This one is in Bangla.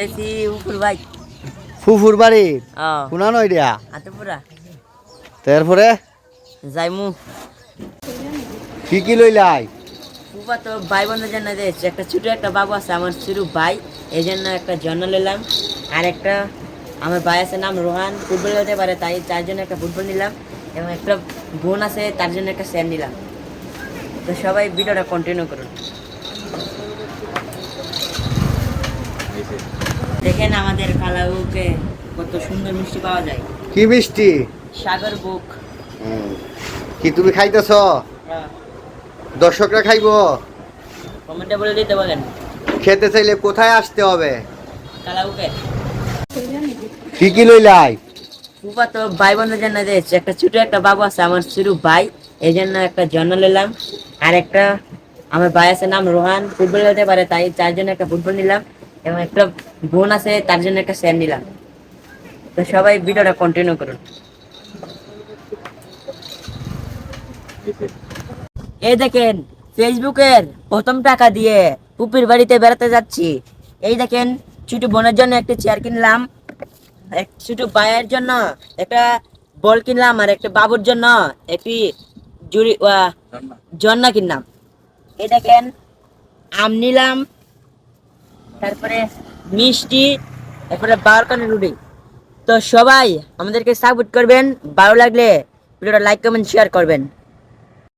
এসি উপর ভাই। ফুফুর বাড়ি? কোনা নয় দিয়া? আতপুরা। তারপরে? যাইমু। কি কি লইলাই ফুপা তো ভাই বোনের জন্য দিয়েছে একটা ছোট একটা বাবু আছে আমার ছোট ভাই। এই জন্য একটা জন্য নিলাম। আর একটা আমার ভাই আছে নাম রোহান। ফুটবল খেলতে পারে তাই তার জন্য একটা ফুটবল নিলাম। এবং একটা বোন আছে তার জন্য একটা স্যার নিলাম। তো সবাই ভিডিওটা কন্টিনিউ করুন। দেখেন আমাদের কালাউকে কত সুন্দর মিষ্টি পাওয়া যায়। কি মিষ্টি? সাগর বুক। কি তুমি খাইতেছ? দর্শকরা খাইবো। কমেন্টে বলে দিতে বলেন। খেতে চাইলে কোথায় আসতে হবে? কালাউকে কি কি লইলাই ফুপা তো ভাই বোনের জন্য দিয়েছে। একটা ছোট একটা বাবু আছে আমার ছোট ভাই। এই জন্য একটা জন্য নিলাম আর একটা আমার ভাই আছে নাম রোহান। ফুটবল খেলতে পারে তাই তার জন্য একটা ফুটবল নিলাম। এবং একটা বোন আছে তার জন্য একটা স্যার নিলাম। তো সবাই ভিডিওটা কন্টিনিউ করুন। এই দেখেন ফেসবুকের প্রথম টাকা দিয়ে পুপির বাড়িতে বেড়াতে যাচ্ছি। এই দেখেন ছোট বোনের জন্য একটা চেয়ার কিনলাম এক ছোট ভাইয়ের জন্য একটা বল কিনলাম আর একটা বাবুর জন্য একটি জুড়ি জন্না কিনলাম। এই দেখেন আম নিলাম তারপরে মিষ্টি, তারপরে বারকানের রুটি। তো সবাই আমাদেরকে সাপোর্ট করবেন, ভালো লাগলে ভিডিওটা লাইক কমেন্ট শেয়ার করবেন।